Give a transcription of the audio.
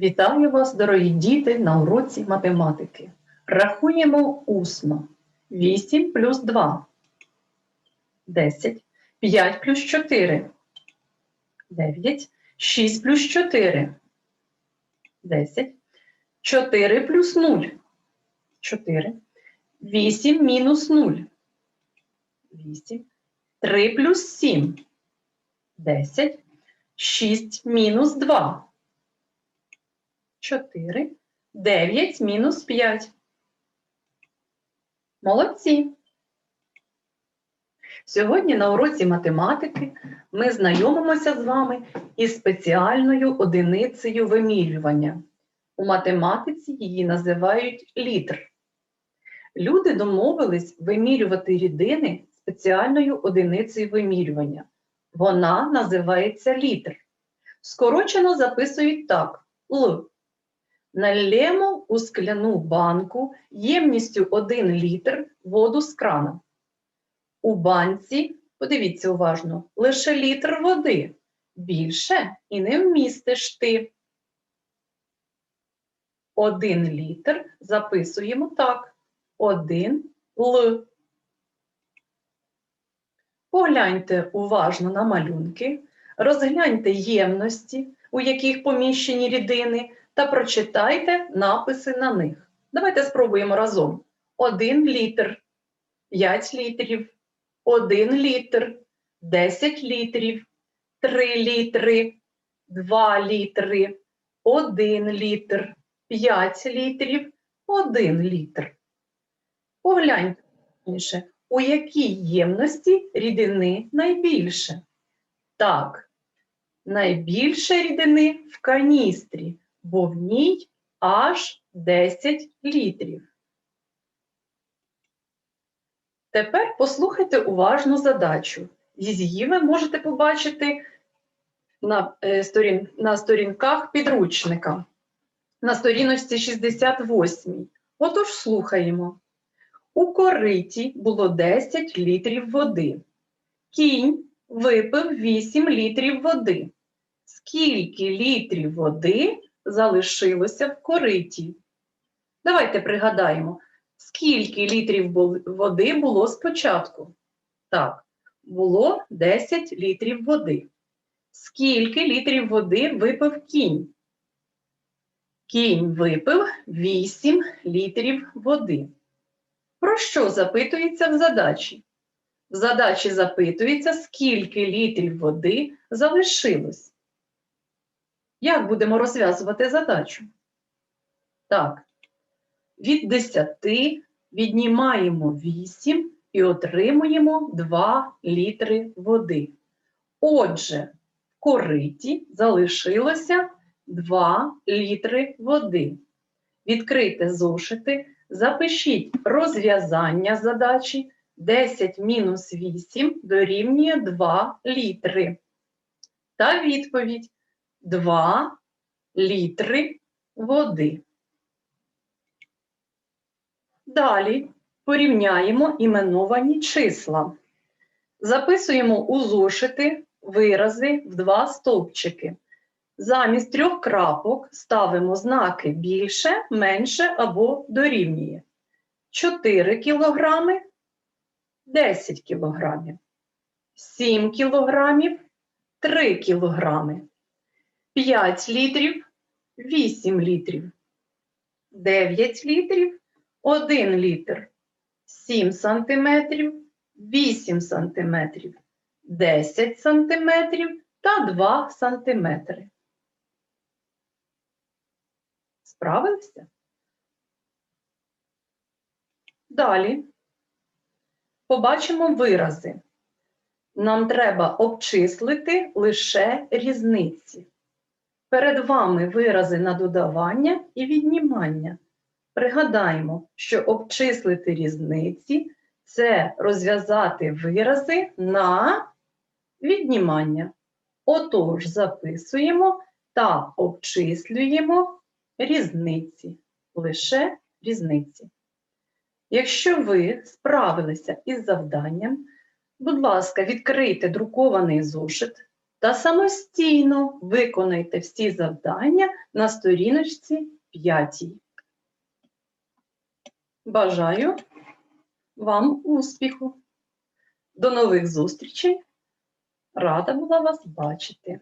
Вітаю вас, дорогі діти, на уроці математики. Рахуємо усно. 8 плюс 2. 10. 5 плюс 4. 9. 6 плюс 4. 10. 4 плюс 0. 4. 8 мінус 0. 8. 3 плюс 7. 10. 6 мінус 2. 4, 9 мінус 5. Молодці! Сьогодні на уроці математики ми знайомимося з вами із спеціальною одиницею вимірювання. У математиці її називають літр. Люди домовились вимірювати рідини спеціальною одиницею вимірювання. Вона називається літр. Скорочено записують так: Л. Налємо у скляну банку ємністю 1 літр воду з крана. У банці, подивіться уважно, лише літр води. Більше і не вмістиш ти. Один літр записуємо так. Один Л. Погляньте уважно на малюнки, розгляньте ємності, у яких поміщені рідини та прочитайте написи на них. Давайте спробуємо разом. 1 літр, 5 літрів, 1 літр, 10 літрів, 3 літри, 2 літри, 1 літр, 5 літрів, 1 літр. Погляньте, у якій ємності рідини найбільше? Так, найбільше рідини в каністрі бо в ній аж 10 літрів. Тепер послухайте уважну задачу. Її ви можете побачити на, е, сторін, на сторінках підручника, на сторіночці 68. Отож, слухаємо. У кориті було 10 літрів води. Кінь випив 8 літрів води. Скільки літрів води залишилося в кориті. Давайте пригадаємо, скільки літрів води було спочатку. Так, було 10 літрів води. Скільки літрів води випив кінь? Кінь випив 8 літрів води. Про що запитується в задачі? В задачі запитується, скільки літрів води залишилось. Як будемо розв'язувати задачу? Так, від 10 віднімаємо 8 і отримуємо 2 літри води. Отже, в кориті залишилося 2 літри води. Відкрийте зошити, запишіть розв'язання задачі 10 мінус 8 дорівнює 2 літри. Та відповідь 2 літри води. Далі порівняємо іменовані числа. Записуємо у зошити вирази в два стовпчики. Замість трьох крапок ставимо знаки більше, менше або дорівнює. 4 кілограми, 10 кілограмів, 7 кілограмів, 3 кілограми. 5 літрів, 8 літрів, 9 літрів, 1 літр, 7 сантиметрів, 8 сантиметрів, 10 сантиметрів та 2 сантиметри. Справилися? Далі побачимо вирази. Нам треба обчислити лише різниці. Перед вами вирази на додавання і віднімання. Пригадаємо, що обчислити різниці це розв'язати вирази на віднімання. Отож, записуємо та обчислюємо різниці, лише різниці. Якщо ви справилися із завданням, будь ласка, відкрийте друкований зошит та самостійно виконайте всі завдання на сторіночці 5. Бажаю вам успіху! До нових зустрічей! Рада була вас бачити!